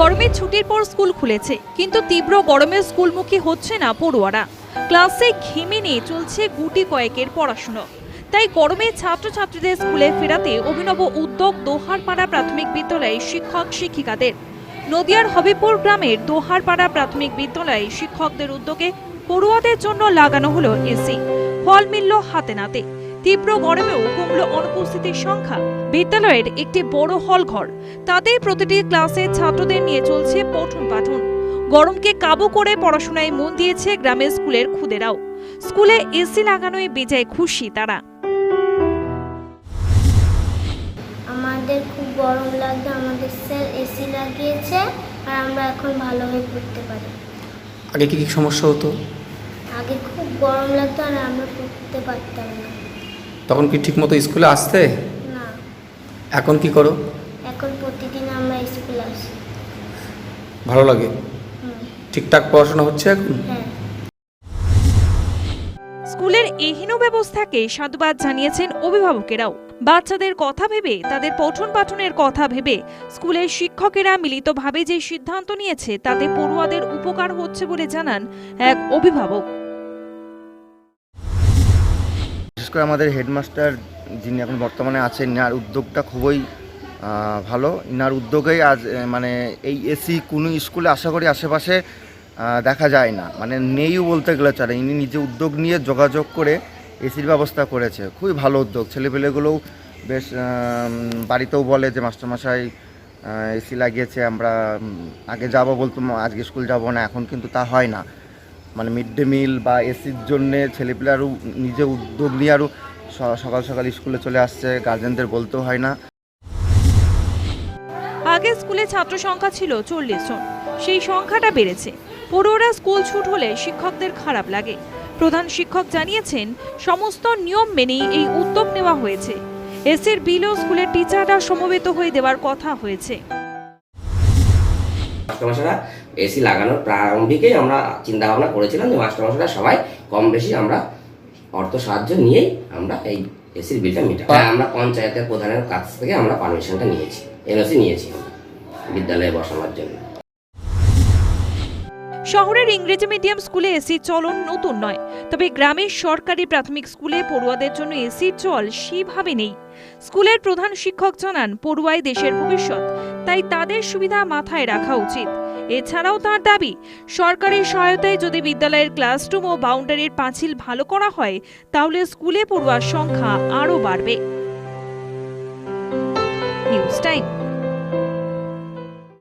গরমের ছুটির পর স্কুল খুলেছে, কিন্তু তীব্র গরমে স্কুলমুখী হচ্ছে না পড়ুয়ারা। ক্লাসে ঘেমে নিয়ে চলছে গুটি কয়েকের পড়াশুনো। তাই গরমে ছাত্রছাত্রীদের স্কুলে ফেরাতে অভিনব উদ্যোগ দোহারপাড়া প্রাথমিক বিদ্যালয়ে শিক্ষক শিক্ষিকাদের। নদিয়ার হবিপুর গ্রামের দোহারপাড়া প্রাথমিক বিদ্যালয়ে শিক্ষকদের উদ্যোগে পড়ুয়াদের জন্য লাগানো হলো এসি। ফল মিলল হাতে নাতে। তীব্র গরমেও কমল অনুপস্থিতির সংখ্যা। বিদ্যালয়ের একটি বড় হল ঘর। তাতেই প্রতিটি ক্লাসে ছাত্রদের নিয়ে চলছে পঠন পাঠন। গরমকে কাবু করে পড়াশোনায় মন দিয়েছে গ্রামের স্কুলের খুদেরাও। স্কুলে এসি লাগানোয় বেজায় খুশি তারা। আমাদের খুব গরম লাগতো আমাদের স্যার এসি লাগিয়েছে আর আমরা এখন ভালোভাবে পড়তে পারি। আগে কি কি সমস্যা হতো? আগে খুব গরম লাগতো আর আমরা পড়তে পারতাম না। তখন কি ঠিকমতো স্কুলে আসতে? না। এখন কি করো? এখন প্রতিদিন আমরা স্কুল আসি। ভালো লাগে? ঠিকঠাক পড়াশোনা হচ্ছে এখন? হ্যাঁ। স্কুলের এহীন ব্যবস্থাকে সাধুবাদ জানিয়েছেন অভিভাবকেরাও। বাচ্চাদের কথা ভেবে তাদের পঠন পাঠনের কথা ভেবে স্কুলের শিক্ষকেরা মিলিতভাবে যে সিদ্ধান্ত নিয়েছে তাতে পড়ুয়াদের উপকার হচ্ছে বলে জানান এক অভিভাবক। করে আমাদের হেডমাস্টার, যিনি এখন বর্তমানে আছেন, ইনার উদ্যোগটা খুবই ভালো। ইনার উদ্যোগেই আজ মানে এই এসি কোনো স্কুলে আশা করি আশেপাশে দেখা যায় না। মানে নেইও বলতে গেলে চলে, ইনি নিজে উদ্যোগ নিয়ে যোগাযোগ করে এসির ব্যবস্থা করেছে। খুবই ভালো উদ্যোগ। ছেলেপেলেগুলোও বেশ বাড়িতেও বলে যে, মাস্টারমশাই এসি লাগিয়েছে, আমরা আগে যাব বলতো, আজকে স্কুল যাব না, এখন কিন্তু তা হয় না। মানে মিড ডে মিল বা এসির জন্যে ছেলেপিলে আরও নিজে উদ্যোগ নিয়ে আরও সকাল সকাল স্কুলে চলে আসছে গার্জেনদের বলতেও হয় না। আগে স্কুলে ছাত্র সংখ্যা ছিল চল্লিশ জন। সেই সংখ্যাটা বেড়েছে। পড়ুয়ারা স্কুল ছুট হলে শিক্ষকদের খারাপ লাগে। প্রধান শিক্ষক জানিয়েছেন, সমস্ত নিয়ম মেনেই এই উদ্যোগ নেওয়া হয়েছে। এসির বিলও স্কুলের টিচাররা সমবেত হয়ে দেওয়ার কথা হয়েছে। মাস্টারমশাইরা এসি লাগানোর প্রারম্ভিকেই আমরা চিন্তা ভাবনা করেছিলাম যে মাস্টারমশাইরা সবাই কম বেশি আমরা অর্থ সাহায্য নিয়েই আমরা এই এসির বিলটা মেটাই। হ্যাঁ আমরা পঞ্চায়েতের প্রধানের কাছ থেকে আমরা পারমিশনটা নিয়েছি এনওসি নিয়েছি আমরা বিদ্যালয়ে বসানোর জন্য। শহরের ইংরেজি মিডিয়াম স্কুলে এসির চলন নতুন নয়, তবে গ্রামের সরকারি প্রাথমিক স্কুলে পড়ুয়াদের জন্য এসির চল সেভাবে নেই। স্কুলের প্রধান শিক্ষক জানান, পড়ুয়াই দেশের ভবিষ্যৎ, তাই তাদের সুবিধা মাথায় রাখা উচিত। এছাড়াও তার দাবি, সরকারি সহায়তায় যদি বিদ্যালয়ের ক্লাসরুম ও বাউন্ডারির পাঁচিল ভালো করা হয়, তাহলে স্কুলে পড়ুয়ার সংখ্যা আরও বাড়বে। News time.